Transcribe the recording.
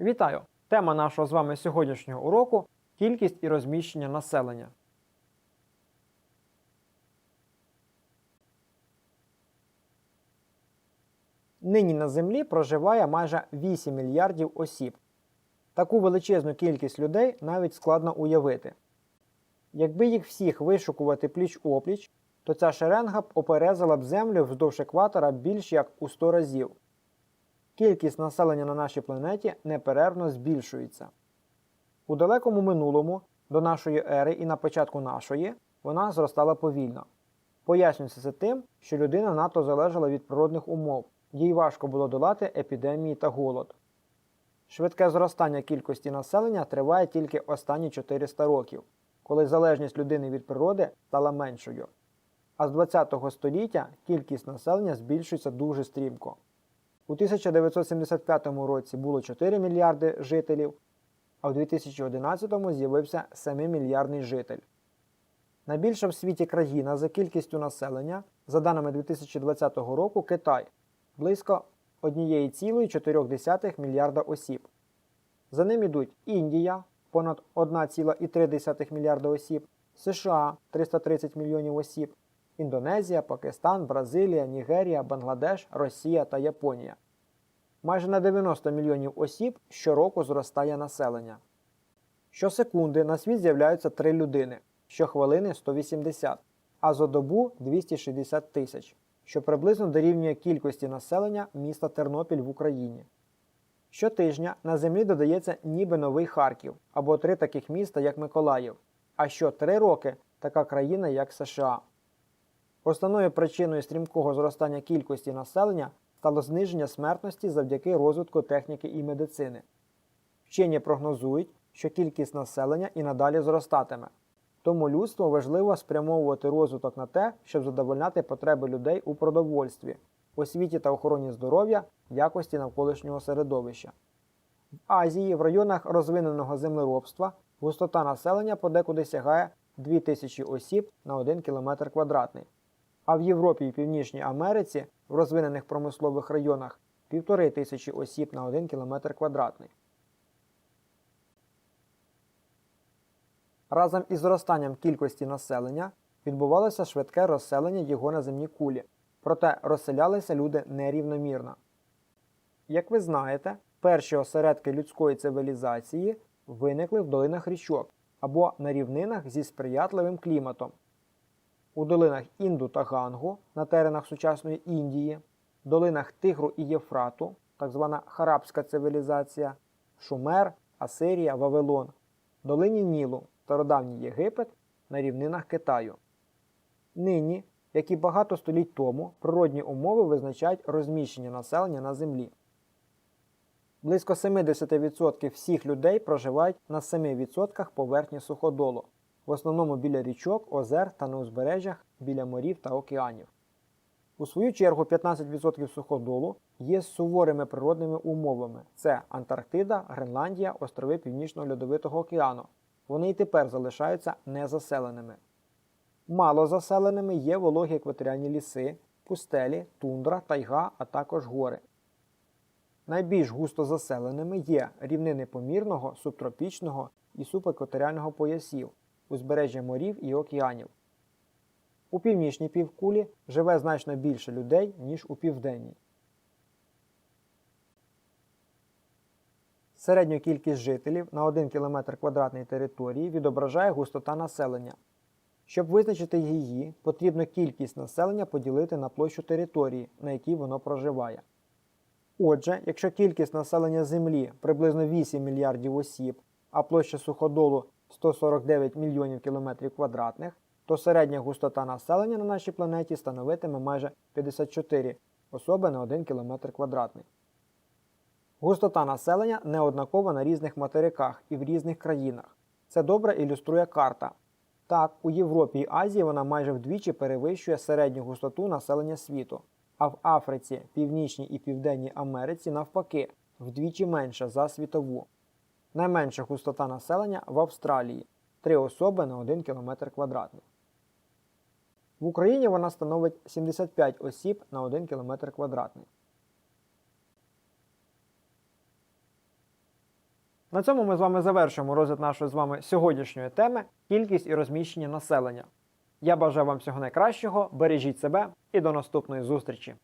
Вітаю! Тема нашого з вами сьогоднішнього уроку кількість і розміщення населення. Нині на Землі проживає майже 8 мільярдів осіб. Таку величезну кількість людей навіть складно уявити. Якби їх всіх вишукувати пліч опліч, то ця шеренга б оперезала б землю вздовж екватора більш як у 100 разів кількість населення на нашій планеті неперервно збільшується. У далекому минулому до нашої ери і на початку нашої вона зростала повільно. Пояснюється це тим, що людина надто залежала від природних умов, їй важко було долати епідемії та голод. Швидке зростання кількості населення триває тільки останні 400 років, коли залежність людини від природи стала меншою. А з ХХ століття кількість населення збільшується дуже стрімко. У 1975 році було 4 мільярди жителів, а у 2011 з'явився 7-мільярдний житель. Найбільша в світі країна за кількістю населення, за даними 2020 року, Китай близько 1,4 мільярда осіб. За ним йдуть Індія понад 1,3 мільярда осіб, США 330 мільйонів осіб. Індонезія, Пакистан, Бразилія, Нігерія, Бангладеш, Росія та Японія. Майже на 90 мільйонів осіб щороку зростає населення. Щосекунди на світ з'являються 3 людини, щохвилини 180, а за добу 260 тисяч, що приблизно дорівнює кількості населення міста Тернопіль в Україні. Щотижня на землі додається ніби новий Харків або три таких міста, як Миколаїв, а що три роки така країна, як США. Основною причиною стрімкого зростання кількості населення стало зниження смертності завдяки розвитку техніки і медицини. Вчені прогнозують, що кількість населення і надалі зростатиме. Тому людству важливо спрямовувати розвиток на те, щоб задовольняти потреби людей у продовольстві, освіті та охороні здоров'я, якості навколишнього середовища. В Азії в районах розвиненого землеробства густота населення подекуди сягає 2000 осіб на 1 км квадратний а в Європі і Північній Америці в розвинених промислових районах 1,5 тисячі осіб на 1 км квадратний. Разом із зростанням кількості населення відбувалося швидке розселення його на земній кулі, проте розселялися люди нерівномірно. Як ви знаєте, перші осередки людської цивілізації виникли в долинах річок або на рівнинах зі сприятливим кліматом у долинах Інду та Гангу на теренах сучасної Індії, долинах Тигру і Єфрату, так звана Харабська цивілізація, Шумер, Асирія, Вавилон, долині Нілу, стародавній Єгипет на рівнинах Китаю. Нині, як і багато століть тому, природні умови визначають розміщення населення на землі. Близько 70% всіх людей проживають на 7% поверхні суходолу в основному біля річок, озер та на узбережжях біля морів та океанів. У свою чергу 15% суходолу є суворими природними умовами: це Антарктида, Гренландія, острови Північного льодовитого океану. Вони й тепер залишаються незаселеними. Мало заселеними є вологі екваторіальні ліси, пустелі, тундра, тайга, а також гори. Найбільш густо заселеними є рівнини помірного, субтропічного і субекваторіального поясів, узбережжя морів і океанів. У північній півкулі живе значно більше людей, ніж у південній. Середню кількість жителів на 1 км квадратної території відображає густота населення. Щоб визначити її, потрібно кількість населення поділити на площу території, на якій воно проживає. Отже, якщо кількість населення Землі приблизно 8 мільярдів осіб, а площа суходолу 149 мільйонів кілометрів квадратних, то середня густота населення на нашій планеті становитиме майже 54 особи на 1 км. квадратний. Густота населення не однакова на різних материках і в різних країнах. Це добре ілюструє карта. Так, у Європі і Азії вона майже вдвічі перевищує середню густоту населення світу, а в Африці, Північній і Південній Америці навпаки вдвічі менша за світову. Найменша густота населення в Австралії 3 особи на 1 км квадратний. В Україні вона становить 75 осіб на 1 км квадратний. На цьому ми з вами завершимо розгляд нашої з вами сьогоднішньої теми кількість і розміщення населення. Я бажаю вам всього найкращого, бережіть себе і до наступної зустрічі!